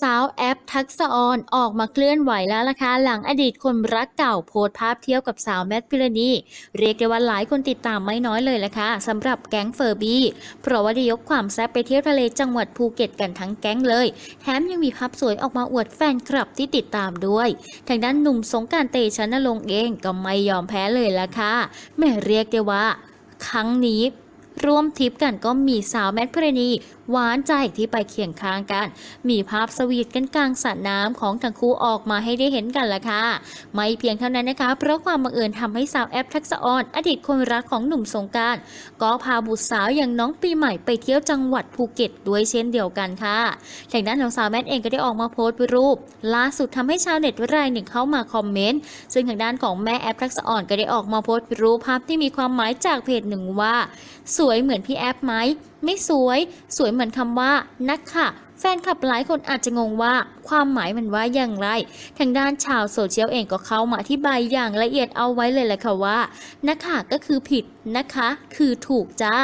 สาวแอปทักษะออนออกมาเคลื่อนไหวแล้วล่ะคะหลังอดีตคนรักเก่าโพสภาพเที่ยวกับสาวแมทพิรณี เรียกได้ว่าหลายคนติดตามไม่น้อยเลยล่ะค่ะสำหรับแก๊งเฟอร์บี้เพราะว่าได้ยกความแซ่บไปเที่ยวทะเลจังหวัดภูเก็ตกันทั้งแก๊งเลย แถมยังมีภาพสวยออกมาอวดแฟนคลับที่ติดตามด้วย ทางด้านหนุ่มสงการเตชะนรงค์เองก็ไม่ยอมแพ้เลยล่ะค่ะแม่เรียกได้ว่า ครั้งนี้ ร่วมทริปกันก็มีสาวแมทพรณีหวานใจที่ไปเคียงข้างกัน มีภาพสวีทกันกลางสระน้ำของทั้งคู่ออกมาให้ได้เห็นกันละค่ะ ไม่เพียงเท่านั้นนะคะ เพราะความบังเอิญทำให้สาวแอปทักษะออนอดีตคนรักของหนุ่มสงการก็พาบุตรสาวอย่างน้องปีใหม่ไปเที่ยวจังหวัดภูเก็ตด้วยเช่นเดียวกันค่ะทางด้านของสาวแมทเองก็ได้ออกมาโพสต์รูป ล่าสุดทำให้ชาวเน็ตรายหนึ่งเข้ามาคอมเมนต์ ซึ่งทางด้านของแม่แอปทักษะออนก็ได้ออกมาโพสต์รูปภาพที่มีความหมายจากเพจหนึ่งว่าสวยเหมือนพี่แอปไหม ไม่สวย สวยเหมือนคำว่า นักค่ะ แฟนคลับหลายคนอาจจะงงว่า ความหมายมันว่าอย่างไร ทางด้านชาวโซเชียลเองก็เข้ามาอธิบายอย่างละเอียดเอาไว้เลยแหละค่ะว่า นักค่ะก็คือผิดนะคะ คือถูกจ้า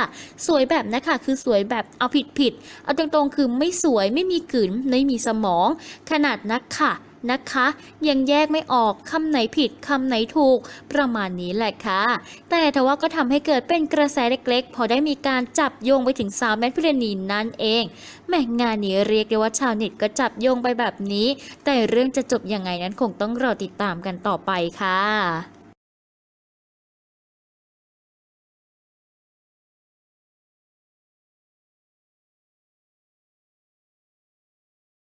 สวยแบบนะคะคือสวยแบบเอาผิดผิด เอาตรงๆคือไม่สวยไม่มีกลืนไม่มีสมอง ขนาดนักค่ะ นะคะ ยังแยกไม่ออกคำไหนผิดคำไหนถูก ประมาณนี้แหละค่ะ แต่ทว่าก็ทำให้เกิดเป็นกระแสเล็กๆ พอได้มีการจับโยงไปถึงสาวแมทพิรณีนั่นเองแม่งานนี้เรียกได้ว่าชาวเน็ตก็จับโยงไปแบบนี้ แต่เรื่องจะจบยังไงนั้นคงต้องรอติดตามกันต่อไปค่ะ